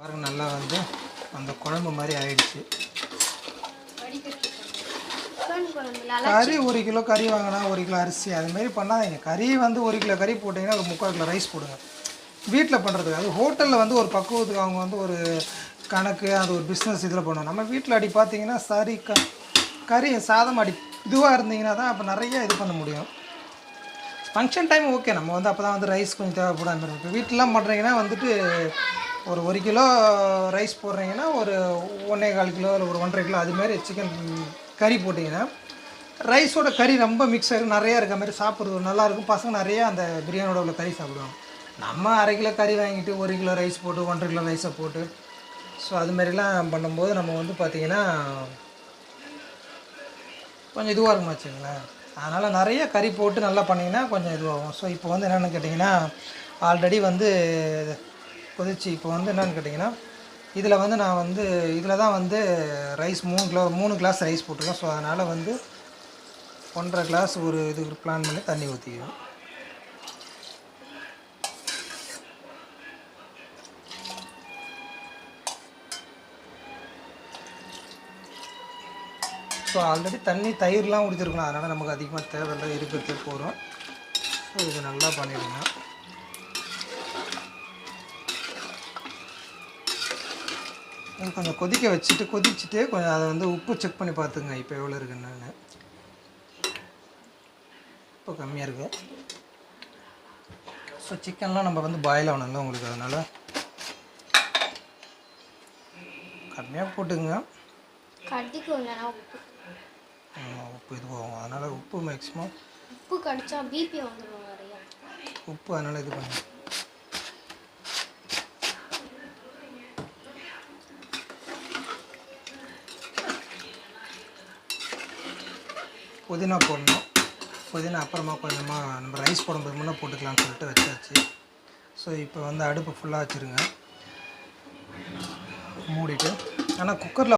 பாருங்க நல்லா வந்து அந்த குழம்பு மாதிரி ஆயிடுச்சு. கறி ஒரு கிலோ கறி வாங்கினா ஒரு கிலோ அரிசி அதுமாரி பண்ணாதீங்க. கறி வந்து ஒரு கிலோ கறி போட்டிங்கன்னா ஒரு முக்கால் கிலோ ரைஸ் போடுங்க. வீட்டில் பண்ணுறதுக்கு அது ஹோட்டலில் வந்து ஒரு பக்குவத்துக்கு அவங்க வந்து ஒரு கணக்கு அது ஒரு பிஸ்னஸ் இதில் பண்ணுவோம் நம்ம வீட்டில் அடி பார்த்தீங்கன்னா சரி க கறி சாதம் அடி இதுவாக இருந்தீங்கன்னா தான் அப்போ நிறைய இது பண்ண முடியும். ஃபங்க்ஷன் டைம் ஓகே நம்ம வந்து அப்போ தான் வந்து ரைஸ் கொஞ்சம் தேவைப்படாமல் இருக்கும். வீட்டிலாம் வீட்டிலலாம் பண்ணுறீங்கன்னா வந்துட்டு ஒரு ஒரு கிலோ ரைஸ் போடுறீங்கன்னா ஒரு ஒன்றே கால் கிலோ இல்லை ஒரு ஒன்றரை கிலோ அதுமாரி சிக்கன் கறி போட்டிங்கன்னா ரைஸோட கறி ரொம்ப மிக்ஸ் ஆகிருக்கும் நிறையா இருக்க மாதிரி சாப்பிட்றது நல்லா இருக்கும். பசங்க நிறையா அந்த பிரியாணியோட உள்ள கறி சாப்பிடுவாங்க. நம்ம அரை கிலோ கறி வாங்கிட்டு ஒரு கிலோ ரைஸ் போட்டு ஒன்றரை கிலோ ரைஸை போட்டு ஸோ அது மாதிரிலாம் பண்ணும்போது நம்ம வந்து பார்த்திங்கன்னா கொஞ்சம் இதுவாக இருக்குமா வச்சுங்களேன் அதனால் நிறைய கறி போட்டு நல்லா பண்ணிங்கன்னா கொஞ்சம் இதுவாகும். ஸோ இப்போ வந்து என்னென்னு கேட்டிங்கன்னா ஆல்ரெடி வந்து கொதிச்சு இப்போ வந்து என்னென்னு கேட்டிங்கன்னா இதில் வந்து நான் வந்து இதில் தான் வந்து ரைஸ் மூணு கிலோ மூணு கிளாஸ் ரைஸ் போட்டிருக்கேன் ஸோ அதனால் வந்து ஒன்றரை கிளாஸ் ஒரு இது பிளான் பண்ணி தண்ணி ஊற்றிக்கிறோம் ஸோ ஆல்ரெடி தண்ணி தயிர்லாம் குடிச்சிருக்கணும் அதனால் நமக்கு அதிகமாக தேவையில்லை இருக்கிறது போகிறோம் ஸோ இது நல்லா பண்ணிடுங்க. கொஞ்சம் கொதிக்க வச்சுட்டு கொதிச்சுட்டு கொஞ்சம் அதை வந்து உப்பு செக் பண்ணி பார்த்துங்க இப்போ எவ்வளோ இருக்குன்னு. இப்போ கம்மியாக இருக்கு. ஸோ சிக்கன்லாம் நம்ம வந்து பாயில் ஆகணும்ல உங்களுக்கு அதனால் கம்மியாக போட்டுங்க உப்பு. உப்பு இதுவாகும் அதனால் உப்பு மேக்ஸிமம் உப்பு கடிச்சா பிபி வந்துடும் உப்பு அதனால் இது பண்ணு புதினா போடணும். புதினா அப்புறமா கொஞ்சமாக நம்ம ரைஸ் போடும்போது முன்னே போட்டுக்கலாம்னு சொல்லிட்டு வச்சாச்சு. ஸோ இப்போ வந்து அடுப்பு ஃபுல்லாக வச்சுருங்க. மூடிட்டு. ஆனால் குக்கரில்